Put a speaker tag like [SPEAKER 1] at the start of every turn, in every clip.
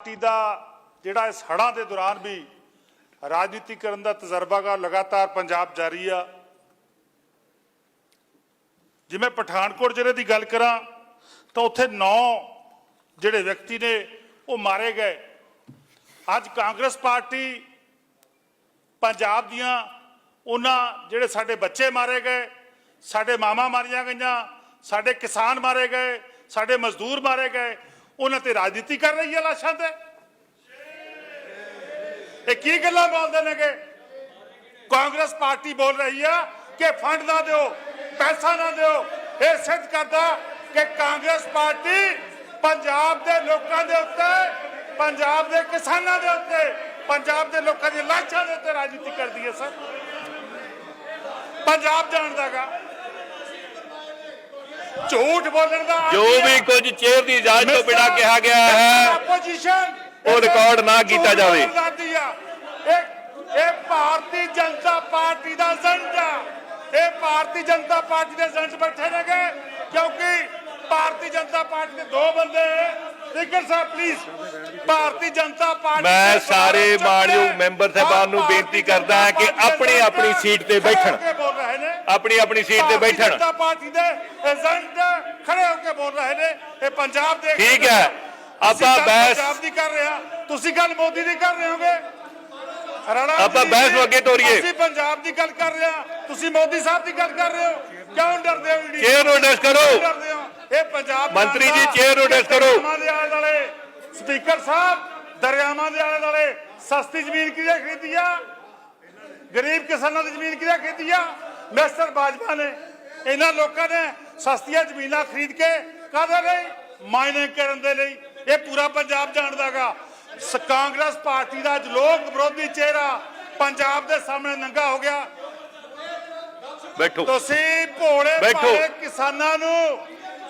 [SPEAKER 1] Party ਦਾ ਜਿਹੜਾ ਇਸ ਹੜ੍ਹਾਂ ਦੇ ਦੌਰਾਨ ਵੀ ਰਾਜਨੀਤੀ ਕਰਨ ਦਾ ਤਜਰਬਾਗਾ ਲਗਾਤਾਰ ਪੰਜਾਬ ਜਾਰੀ ਆ। ਜਿਵੇਂ ਪਠਾਨਕੋਟ ਜ਼ਿਲ੍ਹੇ ਦੀ ਗੱਲ ਕਰਾਂ, ਤਾਂ ਉੱਥੇ 9 ਜਿਹੜੇ ਵਿਅਕਤੀ ਨੇ ਉਹ ਮਾਰੇ ਗਏ। ਅੱਜ ਕਾਂਗਰਸ ਪਾਰਟੀ ਪੰਜਾਬ ਦੀਆਂ ਉਹਨਾਂ ਜਿਹੜੇ ਸਾਡੇ ਬੱਚੇ ਮਾਰੇ ਗਏ, ਸਾਡੇ ਮਾਮਾ ਮਾਰੀਆਂ ਗਈਆਂ, ਸਾਡੇ ਕਿਸਾਨ ਮਾਰੇ ਗਏ, ਸਾਡੇ ਮਜ਼ਦੂਰ ਮਾਰੇ ਗਏ ਉਹਨਾਂ ਤੇ ਰਾਜਨੀਤੀ ਕਰ ਰਹੀ ਹੈ ਲਾਸ਼ਾਂ ਤੇ। ਇਹ ਕੀ ਗੱਲਾਂ ਬੋਲਦੇ ਨੇਗੇ? ਕਾਂਗਰਸ ਪਾਰਟੀ ਬੋਲ ਰਹੀ ਆ ਕਿ ਫੰਡ ਨਾ ਦਿਓ, ਪੈਸਾ ਨਾ ਦਿਓ। ਇਹ ਸਿੱਧ ਕਰਦਾ ਕਿ ਕਾਂਗਰਸ ਪਾਰਟੀ ਪੰਜਾਬ ਦੇ ਲੋਕਾਂ ਦੇ ਉੱਤੇ, ਪੰਜਾਬ ਦੇ ਕਿਸਾਨਾਂ ਦੇ ਉੱਤੇ, ਪੰਜਾਬ ਦੇ ਲੋਕਾਂ ਦੀ ਲਾਸ਼ਾਂ ਦੇ ਉੱਤੇ ਰਾਜਨੀਤੀ ਕਰਦੀ ਹੈ ਸਰ। ਪੰਜਾਬ ਜਾਣਦਾਗਾ ਝੂਠ ਬੋਲਣ ਦਾ
[SPEAKER 2] ਜੋ ਵੀ ਕੁਝ ਚੇਅਰ ਦੀ ਇਜਾਜ਼ਤ ਤੋਂ ਬਿਨਾਂ ਕਿਹਾ ਗਿਆ ਹੈ ਉਹ ਰਿਕਾਰਡ ਨਾ ਕੀਤਾ ਜਾਵੇ।
[SPEAKER 1] ਇਹ ਭਾਰਤੀ ਜਨਤਾ ਪਾਰਟੀ ਦਾ ਆ। ਇਹ ਭਾਰਤੀ ਜਨਤਾ ਪਾਰਟੀ ਦੇ ਏਜੰਟ ਬੈਠੇ ਨੇਗੇ ਕਿਉਂਕਿ ਭਾਰਤੀ ਜਨਤਾ ਪਾਰਟੀ ਦੇ ਦੋ ਬੰਦੇ speaker sahib please Bharatiya Janata party
[SPEAKER 2] ਮੈਂ ਸਾਰੇ ਮਾਣਯੋਗ ਮੈਂਬਰ ਸਾਹਿਬਾਨ ਨੂੰ ਬੇਨਤੀ ਕਰਦਾ ਹਾਂ ਕਿ ਆਪਣੀ- ਆਪਣੀ ਸੀਟ ਤੇ ਬੈਠਣ। ਆਪਣੀ ਆਪਣੀ ਸੀਟ ਤੇ ਬੈਠਣ।
[SPEAKER 1] ਜਨਤਾ ਪਾਰਟੀ ਦੇ ਏਜੰਟ ਖੜੇ ਹੋ ਕੇ ਬੋਲ ਰਹੇ ਨੇ। ਇਹ ਪੰਜਾਬ ਦੇ
[SPEAKER 2] ਠੀਕ ਹੈ। ਆਪਾਂ ਬਹਿਸ-
[SPEAKER 1] ਪੰਜਾਬ ਦੀ ਕਰ ਰਹੇ। ਤੁਸੀਂ ਗੱਲ ਮੋਦੀ ਦੀ ਕਰ ਰਹੇ ਹੋਗੇ। ਰਾਣਾ
[SPEAKER 2] ਆਪਾਂ ਬਹਿਸ ਨੂੰ ਅੱਗੇ ਤੋਰੀਏ।
[SPEAKER 1] ਅਸੀਂ ਪੰਜਾਬ ਦੀ ਗੱਲ ਕਰ ਰਹੇ ਤੁਸੀਂ ਮੋਦੀ ਸਾਹਿਬ ਦੀ ਗੱਲ ਕਰ ਰਹੇ ਹੋ। ਕਿਉਂ ਡਰਦੇ ਹੋ ਇੰਡੀਆ
[SPEAKER 2] ਚੇਅਰ ਨੂੰ address ਕਰੋ।
[SPEAKER 1] ਇਹ ਪੰਜਾਬ
[SPEAKER 2] ਮੰਤਰੀ ਜੀ, ਚੇਅਰ ਨੂੰ
[SPEAKER 1] ਕਿ
[SPEAKER 2] address ਕਰੋ।
[SPEAKER 1] ਸਪੀਕਰ ਸਾਹਿਬ ਦਰਿਆਵਾਂ ਦੇ ਆਲੇ ਦੁਆਲੇ। ਸਸਤੀ ਜ਼ਮੀਨ ਕਿਹਦੇ ਖਰੀਦੀ ਆ? ਗਰੀਬ ਕਿਸਾਨਾਂ ਦੀ ਜ਼ਮੀਨ ਕਿਹਦੇ ਖਰੀਦੀ ਆ? ਮਿਸਟਰ ਬਾਜਵਾ ਨੇ। ਇਹਨਾਂ ਲੋਕਾਂ ਨੇ ਸਸਤੀਆਂ ਜ਼ਮੀਨਾਂ ਖਰੀਦ ਕੇ ਕਾਹਦੇ ਲਈ? ਮਾਈਨਿੰਗ ਕਰਨ ਦੇ ਲਈ। ਇਹ ਪੂਰਾ ਪੰਜਾਬ ਜਾਣਦਾਗਾ ਕਾਂਗਰਸ ਪਾਰਟੀ ਦਾ ਲੋਕ ਵਿਰੋਧੀ ਚਿਹਰਾ ਪੰਜਾਬ ਦੇ ਸਾਹਮਣੇ ਨੰਗਾ ਹੋ ਗਿਆ।
[SPEAKER 2] ਬੈਠੋ।
[SPEAKER 1] ਤੁਸੀਂ ਭੋਲੇ। ਭਾਲੇ ਕਿਸਾਨਾਂ ਨੂੰ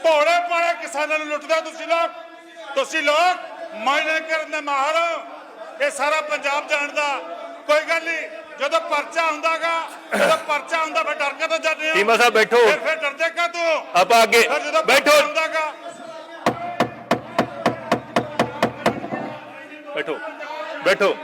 [SPEAKER 1] ਭੋਲੇ ਭਾਲੇ ਕਿਸਾਨਾਂ ਨੂੰ ਲੁੱਟਦੇ ਤੁਸੀਂ ਲੋਕ। ਤੁਸੀਂ ਲੋਕ ਮਾਈਨਿੰਗ ਕਰਨ ਦੇ ਮਾਹਰ ਇਹ ਸਾਰਾ ਪੰਜਾਬ ਜਾਣਦਾ। ਜਦੋਂ ਪਰਚਾ ਹੁੰਦਾਗਾ ਜਦੋਂ ਪਰਚਾ ਹੁੰਦਾ ਫਿਰ ਡਰ ਕੇ ਤਾਂ ਜਾਂਦੇ ਹੋ।
[SPEAKER 2] ਚੀਮਾ ਸਾਹਿਬ ਬੈਠੋ।
[SPEAKER 1] ਫਿਰ ਫਿਰ ਡਰਦੇ ਕਾ ਤੂੰ?
[SPEAKER 2] ਆਪਾਂ ਅੱਗੇ
[SPEAKER 1] ਫਿਰ ਜਦੋਂ
[SPEAKER 2] ਬੈਠੋ।
[SPEAKER 1] ਪਰਚਾ ਹੁੰਦਾਗਾ
[SPEAKER 2] ਬੈਠੋ। ਬੈਠੋ।